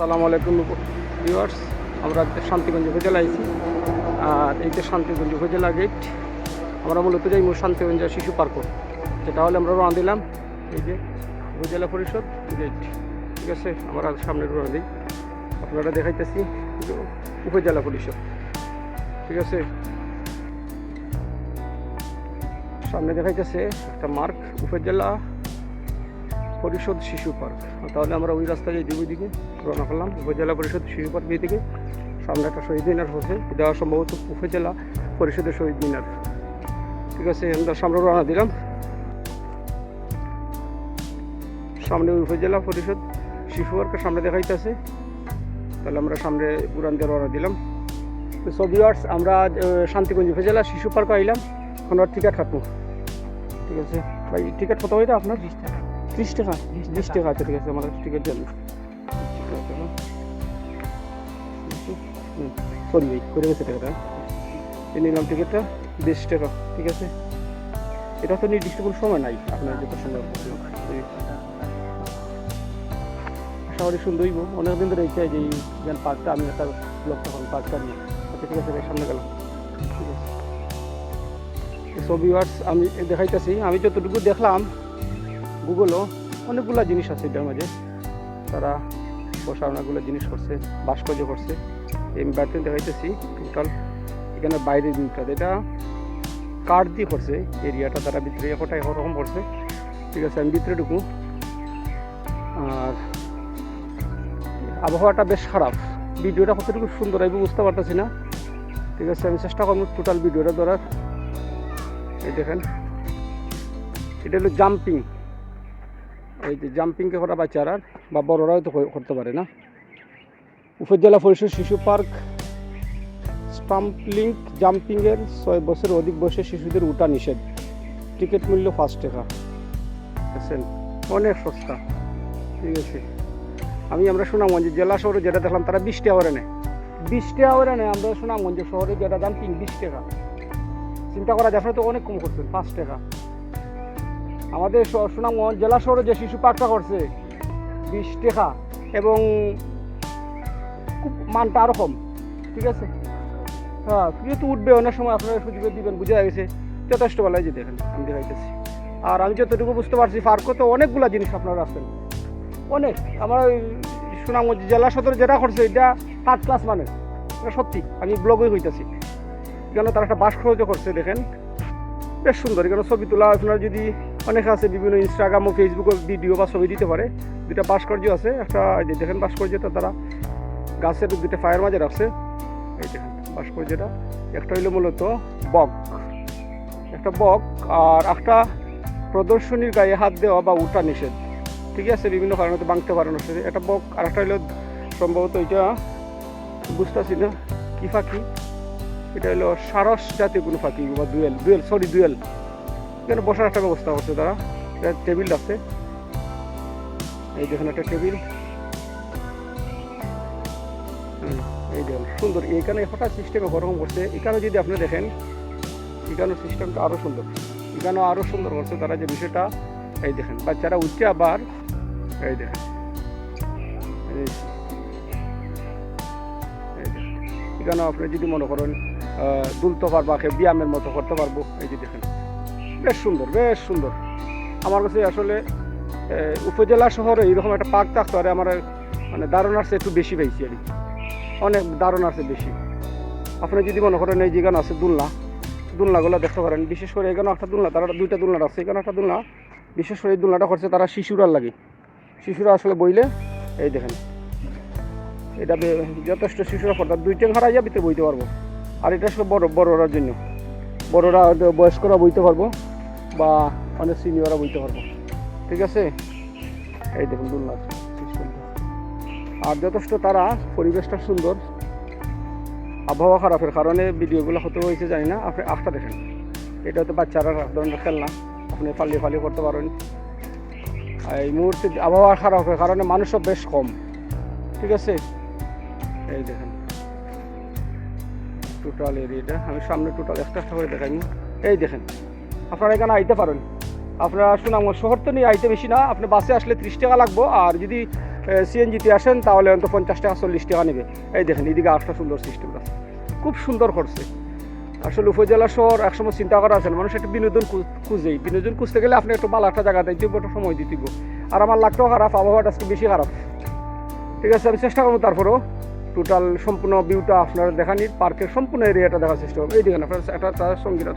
আসসালামু আলাইকুম ভিউয়ার্স। আমরা শান্তিগঞ্জ উপজেলা আইছি। আর এই যে শান্তিগঞ্জ উপজেলা গেট আমরা মূলত যাই শান্তিগঞ্জ শিশু পার্ক যেটা হলে আমরা রওনা দিলাম। এই যে উপজেলা পরিষদ গেট ঠিক আছে? আমরা সামনে রওনা দিই। আপনারা দেখাইতেছি উপজেলা পরিষদ। ঠিক আছে? সামনে দেখাইতেছে একটা মার্ক উপজেলা। পরিষদ শিশু পার্ক তাহলে আমরা ওই রাস্তা যাই দুই দিকে রওনা করলাম উপজেলা পরিষদ শিশু পার্ক এই দিকে। সামনে একটা শহীদ মিনার হচ্ছে এটা সম্ভবত উপজেলা পরিষদের শহীদ মিনার। ঠিক আছে আমরা সামনে রওনা দিলাম। সামনে উপজেলা পরিষদ শিশু পার্কের সামনে দেখাইতেছে। তাহলে আমরা সামনে পুরান দিয়ে রওনা দিলাম। সো ভিউয়ার্স আমরা আজ, শান্তিগঞ্জ উপজেলা শিশু পার্ক আইলাম এখন আর টিকিট কাটবো। ঠিক আছে ভাই টিকিট কত হইটা আপনার? ত্রিশ টাকা বিশ টাকা আচ্ছা ঠিক আছে আমাদের টিকিট দেন সরি ভাই করে গেছে টাকাটা নিলাম টিকিটটা বিশ টাকা ঠিক আছে এটা তো নির্দিষ্ট কোনো সময় নাই আপনার যে পছন্দ আশা করি সুন্দর হইব অনেকদিন ধরে ইচ্ছা যে যেন পার্কটা আমি একটা ব্লগ তখন পার্কটা নিয়ে আচ্ছা ঠিক আছে ভাই সামনে গেলাম ঠিক আছে আমি দেখাইতেছি আমি যতটুকু দেখলাম গুগলও অনেকগুলো জিনিস আছে এটার মাঝে। তারা বসা অনেকগুলো জিনিস করছে, ভাস্কর্য করছে। আমি বাড়িতে দেখাইতেছি, টোটাল এখানে বাইরের ভিউটা এটা কাঠ দিয়ে করছে এরিয়াটা, তারা ভিতরে একটা এরকম করছে। ঠিক আছে, আমি ভিতরে ঢুকু আর আবহাওয়াটা বেশ খারাপ। ভিডিওটা কতটুকু সুন্দর আমি বুঝতে পারতেছি না। ঠিক আছে, আমি চেষ্টা করব টোটাল ভিডিওটা ধরার। এই দেখেন, এটা হলো জাম্পিং। এই যে জাম্পিংকে করা বাচ্চারা বা বড়রাও তো কর- করতে পারে না। উপজেলা পরিষদ শিশু পার্ক স্টাম্পলিং জাম্পিংয়ের ছয় বছর অধিক বয়সের শিশুদের উঠা নিষেধ। টিকিট মূল্য পাঁচ টাকা। বুঝছেন অনেক সস্তা। ঠিক আছে? আমি আমরা সুনামগঞ্জ জেলা শহরে যেটা দেখলাম তারা বিশ টাকা করে নেয়। বিশ টাকা করে নেয়, আমরা সুনামগঞ্জ শহরে যেটা জাম্পিং বিশ টাকা। চিন্তা করা আপনারা তো অনেক কম করছেন পাঁচ টাকা। আমাদের সুনামগঞ্জ জেলা শহরে যে শিশু পার্কটা করছে, বিশ টাকা এবং খুব মানটা আরও কম, ঠিক আছে? হ্যাঁ যেহেতু উঠবে অনেক সময়, আপনারা সুযোগ দিবেন, বুঝে গেছে। যথেষ্ট বেলায় যে দেখেন আমি দেখাইতেছি। আর আমি যতটুকু বুঝতে পারছি পার্কও তো অনেকগুলো জিনিস আপনারা আছেন অনেক। আমার সুনামগঞ্জ জেলা সদর যেটা করছে, এটা থার্ড ক্লাস মানে। এটা সত্যি, আমি ব্লগে হইতেছি। কেন তারা একটা ভাস্কর্য করছে, দেখেন। বেশ সুন্দর কেন ছবি তোলা, আপনার যদি অনেক আছে, বিভিন্ন ইনস্টাগ্রাম ও ফেসবুকে ভিডিও বা ছবি দিতে পারে। দুটা ভাস্কর্য আছে, একটা যে দেখেন ভাস্কর্যটা তারা গাছের দুটো ফায়ার মাঝে রাখছে। এই দেখেন ভাস্কর্যটা, একটা হইল মূলত বক। একটা বক আর একটা প্রদর্শনীর গায়ে হাত দেওয়া বা উঠা নিষেধ। ঠিক আছে, বিভিন্ন কারণে তো ভাঙতে পারে না একটা বক আর একটা হইল সম্ভবত এটা বুঝতেছি না, কি ফাঁকি? এটা হলো সারস জাতীয় কোনো ফাঁকি বা দুয়েল দুয়েল সরি দুয়েল। এখানে বসার একটা ব্যবস্থা করছে তারা এটা টেবিল আছে। এই দেখুন একটা টেবিল। এই দেখুন, সুন্দর। এইখানে হঠাৎ সিস্টেমে গরম করছে এখানে যদি আপনি দেখেন, এখানে সিস্টেমটা আরও সুন্দর। এখানেও আরও সুন্দর করছে তারা যে বিষয়টা। এই দেখেন, বাচ্চারা উঠছে আবার। এই দেখেন। এখানেও আপনি যদি মনে করেন দুলতে পারব ব্যায়ামের মতো করতে পারব। এই যে দেখেন। বেশ সুন্দর বেশ সুন্দর। আমার কাছে আসলে উপজেলা শহরে এরকম একটা পার্ক থাকতে পারে আমার মানে ধারণার চেয়ে একটু বেশি পাইছি আর। অনেক ধারণা আছে বেশি। আপনি যদি মনে করেন এই যেখানে আছে দুলনা, দুলনাগুলো দেখতে পারেন। বিশেষ করে এখানে একটা দুলনা, তারা দুইটা দুলনা আছে এখানে একটা দুলনা, বিশেষ করে এই দুলনাটা করছে তারা শিশুরা লাগে। শিশুরা আসলে বইলে, এই দেখেন, এটা যথেষ্ট শিশুরা পড়তে দুই ট্যাং হারাই যাবে ভিতরে বইতে পারব। আর এটা আসলে বড় বড়রার জন্য। বড়রা বয়স্করা বইতে পারব। বা অনেক সিনিয়ররা বইতে পারব। ঠিক আছে? এই দেখুন দুলনা সিস্টেমটা আর যথেষ্ট তারা, পরিবেশটা সুন্দর। আবহাওয়া খারাপের কারণে ভিডিওগুলো হতে হয়েছে, জানি না। আপনি আখটা দেখেন। এটা হচ্ছে বাচ্চারা ধরনের খেলনা। আপনি ফালিয়ে ফালিয়ে করতে পারেন। এই মুহূর্তে আবহাওয়া খারাপের কারণে মানুষও বেশ কম। ঠিক আছে? এই দেখেন। টোটাল এরিয়াটা আমি সামনে টোটাল একটা একটা করে দেখাই। এই দেখেন। আপনারা এখানে আইতে পারেন। আপনারা সুনাম শহর তো নিয়ে আইতে বেশি না। আপনি বাসে আসলে ত্রিশ টাকা লাগবো, আর যদি সিএনজিতে আসেন, তাহলে অন্তত পঞ্চাশ টাকা, চল্লিশ টাকা নেবে। এই দেখেন, এদিকে আরেকটা সুন্দর সিস্টেম আছে। খুব সুন্দর করছে। আসলে উপজেলা শহর একসময় চিন্তা করা আছে মানুষ একটা বিনোদন খুঁজেই। বিনোদন খুঁজতে গেলে আপনি একটু ভালো একটা জায়গা দিতে একটা সময় দিতে। আর আমার লাগটাও খারাপ, আবহাওয়াটা আজকে বেশি খারাপ। ঠিক আছে, আমি চেষ্টা করব তারপরেও। টোটাল সম্পূর্ণ ভিউটা আপনারা দেখানির পার্কের সম্পূর্ণ এরিয়াটা দেখার চেষ্টা করব। এই দেখেন, আপনার একটা তার সংগীত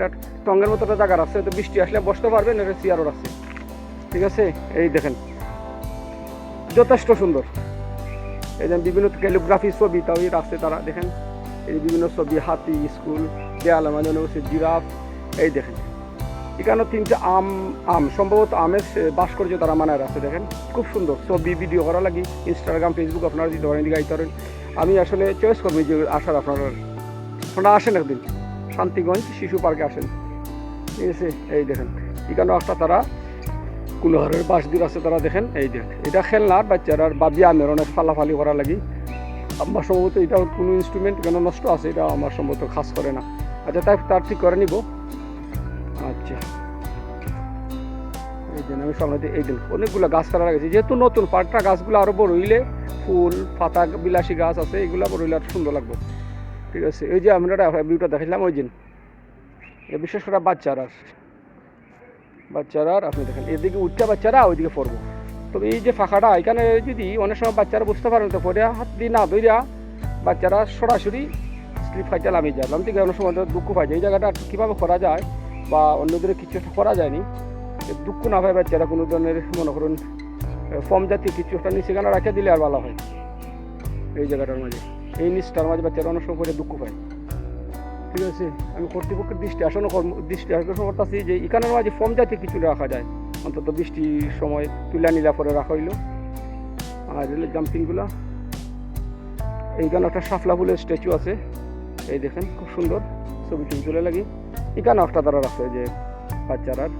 একটা টঙ্গের মতো একটা জায়গা আছে তো বৃষ্টি আসলে বসতে পারবেন এটা চেয়ারও আছে ঠিক আছে? এই দেখেন। যথেষ্ট সুন্দর। এই যে বিভিন্ন ক্যালিগ্রাফি ছবি, তাও রাখছে তারা, দেখেন। এই বিভিন্ন ছবি, হাতি, স্কুল, দেয়াল মাঝে হচ্ছে জিরাফ, এই দেখেন। এখানে তিনটে আম আম, সম্ভবত আমের সে- ভাস্কর্য তারা মানায় রাখছে, দেখেন। খুব সুন্দর। ছবি ভিডিও করা লাগি ইনস্টাগ্রাম ফেসবুক আপনারা পারেন এদিকে আইতে পারেন। আমি আসলে চয়েস করব যে আসার আপনারা। আপনারা আসেন একদিন। শান্তিগঞ্জ শিশু পার্কে আসেন। ঠিক আছে এই দেখেন, এখানে একটা তারা কুলোহারের বাস দিয়ে আছে তারা দেখেন, এই দেখেন এটা খেলনার বাচ্চারা বাবি আমের অনেক ফালাফালি করা লাগি। আমার সম্ভবত এটা কোনো ইনস্ট্রুমেন্ট কেন নষ্ট আছে, এটা আমার সম্ভবত খাস করে না। আচ্ছা তাই তার ঠিক করে নিব। আচ্ছা। এই দিন আমি সামনে এই দিন অনেকগুলো গাছ কাটা গেছে যেহেতু নতুন পার্কটা গাছগুলো আরও বড় ফুল, পাতা, বিলাসী গাছ আছে, এগুলো বড় হইলে আর সুন্দর লাগবে। ঠিক আছে, এই যে আমরা ভিউটা দেখাইলাম, ওই দিন এ বিশেষ করে বাচ্চারা বাচ্চারা আর আপনি দেখেন, এদিকে উঠতে বাচ্চারা, ওইদিকে পড়ব। তবে এই যে ফাঁকাটা, এখানে যদি অনেক সময় বাচ্চারা বুঝতে পারেন তো পরে হাত দিয়ে না ধরিয়া বাচ্চারা সরাসরি স্লিপ খাইতে নামিয়ে যায়। নামতে অনেক সময় দুঃখ পাই যায় এই জায়গাটা কীভাবে করা যায় বা অন্যদের কিছু একটা করা যায়নি। দুঃখ না পায় বাচ্চারা কোনো ধরনের, মনে করুন ফর্ম জাতীয় কিছু একটা নিচে গানা রাখে দিলে আর ভালো হয়। এই জায়গাটার মাঝে। এই নিচটার মাঝে বাচ্চারা অনেক সময় পরে দুঃখ পায়। ঠিক আছে? আমি কর্তৃপক্ষের দৃষ্টি আসলে কর্ম, দৃষ্টি আকর্ষণ করতেছি যে এখানের মাঝে ফর্ম জাতীয় কিছু রাখা যায়। অন্তত বৃষ্টির সময় তুলা নীলা করে রাখা হইল। আর রেলের জাম্পিংগুলো। এইখানে একটা শাফলা ফুলের স্ট্যাচু আছে। এই দেখেন, খুব সুন্দর। ছবি টবি তুলে লাগি। এখানে একটা তারা রাখছে যে বাচ্চারার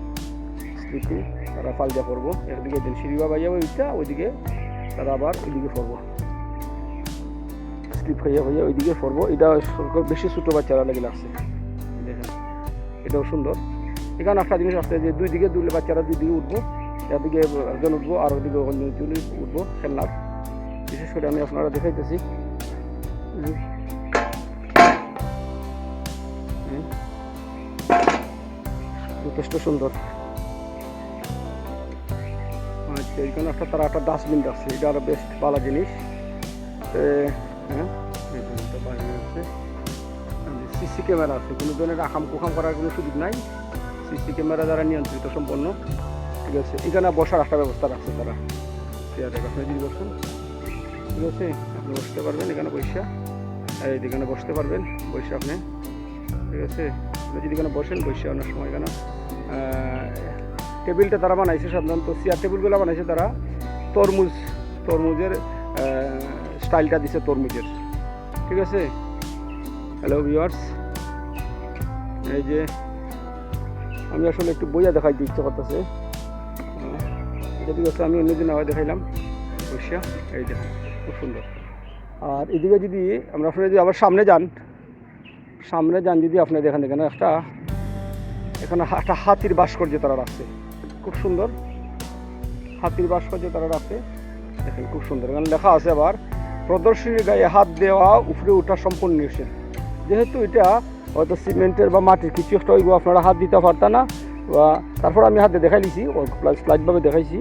স্মৃতি, তারা ফালজা করব একদিকে দিন সিঁড়িবা বাজাবো ওইটা ওইদিকে তারা আবার ওইদিকে পড়ব স্লিপ হইয়া হইয়া ওইদিকে পড়ব। এটা বেশি ছোটো বাচ্চারা লেগে লাগছে দেখেন, এটাও সুন্দর। এখানে একটা জিনিস আছে যে দুই দিকে দুলে বাচ্চারা দুই দিকে উঠবো, একদিকে একজন উঠবো আর ওদিকে অন্যজন উঠবো খেলনার। বিশেষ করে আমি আপনারা দেখাইতেছি। যথেষ্ট সুন্দর। আচ্ছা এখানে একটা তারা একটা ডাস্টবিন আছে, এটা আরও বেস্ট ভালো জিনিস। হ্যাঁ? আছে সিসি ক্যামেরা আছে। কোনো ধরনের আকাম কুকাম করার কোনো সুযোগ নাই। সিসি ক্যামেরা দ্বারা নিয়ন্ত্রিত সম্পন্ন। ঠিক আছে? এখানে বসার একটা ব্যবস্থা রাখছে তারা। চেয়ারে আপনি যদি বসেন ঠিক আছে? আপনি বসতে পারবেন এখানে বসে। এই এখানে বসতে পারবেন। বসে আপনি। ঠিক আছে? আপনি যদি এখানে বসেন, বসে অনেক সময় এখানে। টেবিলটা তারা বানাইছে সাধারণত। চেয়ার টেবিলগুলো বানাইছে তারা। তরমুজ, তরমুজের স্টাইলটা দিছে তরমুজের ঠিক আছে? হ্যালো ভিউয়ার্স এই যে, আমি আসলে একটু বইয়া দেখাই ইচ্ছা করতেছে। ঠিক আছে, আমি অন্যদিন আবার দেখাইলাম। বসিয়া, এই দেখুন খুব সুন্দর। আর এদিকে যদি আমরা আসলে যদি আবার সামনে যান সামনে যান যদি আপনি দেখেন এখানে একটা এখানে একটা হাতির ভাস্কর্য তারা রাখছে খুব সুন্দর। হাতির ভাস্কর্য তারা রাখছে দেখেন, খুব সুন্দর। এখানে লেখা আছে আবার প্রদর্শনীর গায়ে হাত দেওয়া, উপরে ওঠা সম্পূর্ণ নিষেধ। যেহেতু এটা হয়তো সিমেন্টের বা মাটির কিছু একটা হইব, আপনারা হাত দিতে পারতা না। বা তারপর আমি হাতে দেখাই দিছি স্লাইডভাবে দেখাইছি।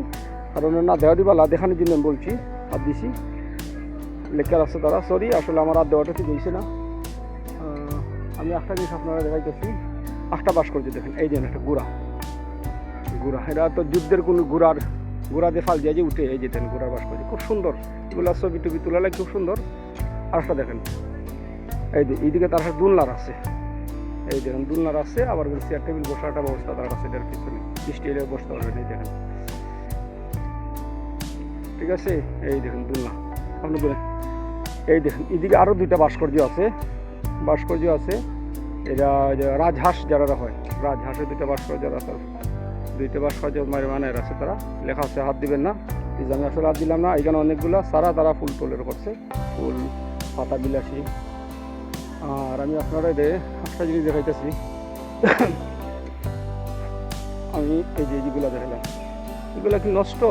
কারণ না, দেওয়া দিবা দেখানোর জন্য বলছি, হাত দিছি। লেখার আছে তারা সরি আসলে আমার হাত দেওয়াটা ঠিক হয়েছে না। আমি একটা জিনিস আপনারা দেখাইতেছি। আটটা বাস করছি দেখেন, এই যে একটা গুড়া। গুড়া, এটা তো যুদ্ধের কোনো গুড়ার গুড়া দিয়ে ফাল দিয়ে যে উঠে এই যে দেখেন গুড়ার বাস করছে খুব সুন্দর। এগুলো ছবি টবি তোলা লাগে খুব সুন্দর। আর একটা দেখেন, এই এইদিকে তার দুলনার আছে। এই দেখেন, দুলনার আছে, আবার চেয়ার টেবিল বসার একটা ব্যবস্থা তার আছে এটার পিছনে। এলে বসতে পারবেন এই দেখেন। ঠিক আছে? এই দেখেন, দুলনা। আপনি বলেন, এই দেখেন এদিকে আরও দুইটা ভাস্কর্য আছে। ভাস্কর্য আছে, এটা রাজহাঁস যারা হয়, রাজহাঁসের দুইটা ভাস্কর্য আছে। দুইটা ভাস্কর্য মানে মানে আছে তারা। লেখা আছে হাত দিবেন না। এই আমি আসলে হাত দিলাম না এখানে অনেকগুলো সারা তারা ফুল তোলের করছে। ফুল, পাতা, বিলাসী। আর আমি আপনারা এদের একটা জিনিস দেখাইতেছি। আমি এই যে যেগুলো দেখালাম এগুলো কি নষ্ট?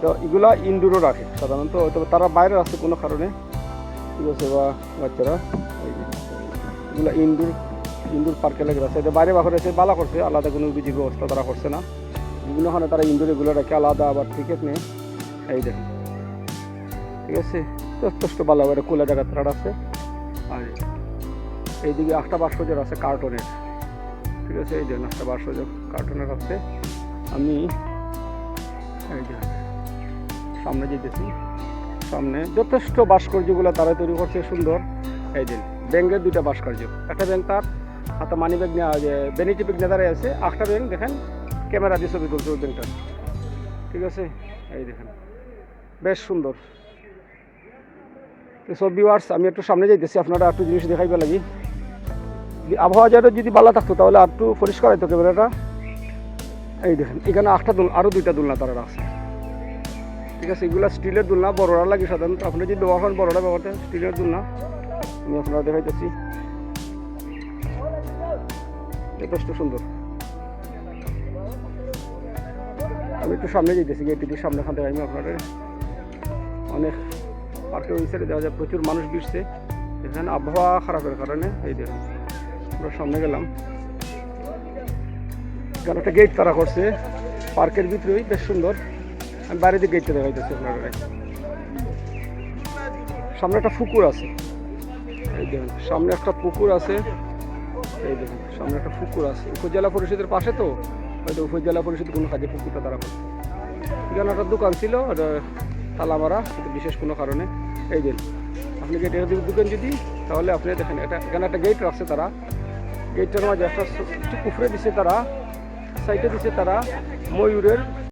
তো এগুলা ইনডোরও রাখে সাধারণত হয়তো তারা বাইরে আছে কোনো কারণে। ঠিক আছে বা বাচ্চারা? এগুলা ইনডোর ইনডোর পার্কে লেগে আছে। এটা বাইরে বাকরে আছে বালা করছে, আলাদা কোনো বিধির ব্যবস্থা তারা করছে না। বিভিন্নখানে তারা ইনডোর এগুলো রাখে আলাদা আবার টিকিট নেই এই দেখুন। ঠিক আছে? যথেষ্ট ভালো এটা কোলা জায়গা তারা আছে। আর এইদিকে একটা বাসকজের আছে কার্টনের। ঠিক আছে? এই যে একটা বাসকজ কার্টনের আছে। আমি এই যে সামনে যেতেছি। সামনে যথেষ্ট ভাস্কর্যগুলো তারা তৈরি করছে, সুন্দর। এই যে ব্যাঙ্গের দুইটা ভাস্কর্য একটা ব্যাঙ্ক তার হাতে মানি ব্যাগ নেওয়া যে বেনিটি ব্যাগ নেদারে আছে। একটা ব্যাংক দেখেন, ক্যামেরা দিয়ে ছবি তুলছে ওই ব্যাংকটা ঠিক আছে? এই দেখেন, বেশ সুন্দর। সব ভিউয়ার্স আমি একটু সামনে যাইতেছি, আপনারা একটু জিনিস দেখাইবে লাগি। দি- আবহাওয়া যেটা যদি ভালো থাকতো, তাহলে আর একটু পরিষ্কার হইতো ক্যামেরাটা। এই দেখেন, এখানে আটটা দুল আরও দুইটা দুলনা তারা আছে। ঠিক আছে? এগুলো স্টিলের দুলনা, বড়রা লাগে সাধারণত। আপনি যদি ব্যবহার করেন, বড়রা ব্যবহার স্টিলের দুলনা। আমি আপনারা দেখাইতেছি। যথেষ্ট সুন্দর। আমি একটু সামনে যেতেছি গেট সামনে খান থেকে আমি আপনাদের অনেক পার্কের ওই সাইডে দেখা যায়, প্রচুর মানুষ বিরছে এখানে আবহাওয়া খারাপের কারণে, এই দেখুন, আমরা সামনে গেলাম। এখানে একটা গেট তারা করছে, পার্কের ভিতরেই, বেশ সুন্দর। আমি বাইরে দিয়ে গেটটা দেখাইতেছি আপনারা। সামনে একটা পুকুর আছে। এই দেখুন, সামনে একটা পুকুর আছে। এই দেখুন, সামনে একটা পুকুর আছে। উপজেলা পরিষদের পাশে তো? হয়তো উপজেলা পরিষদ কোনো কাজে পুকুরটা তারা করছে। এখানে একটা দোকান ছিল তালা মারা বিশেষ কোনো কারণে। এই দিন আপনি গেটের দিকে যদি, তাহলে আপনি দেখেন, এটা, এখানে একটা গেট রাখছে তারা। গেটটার মাঝে একটা একটু পুকুরে দিছে তারা সাইডে দিছে তারা ময়ূরের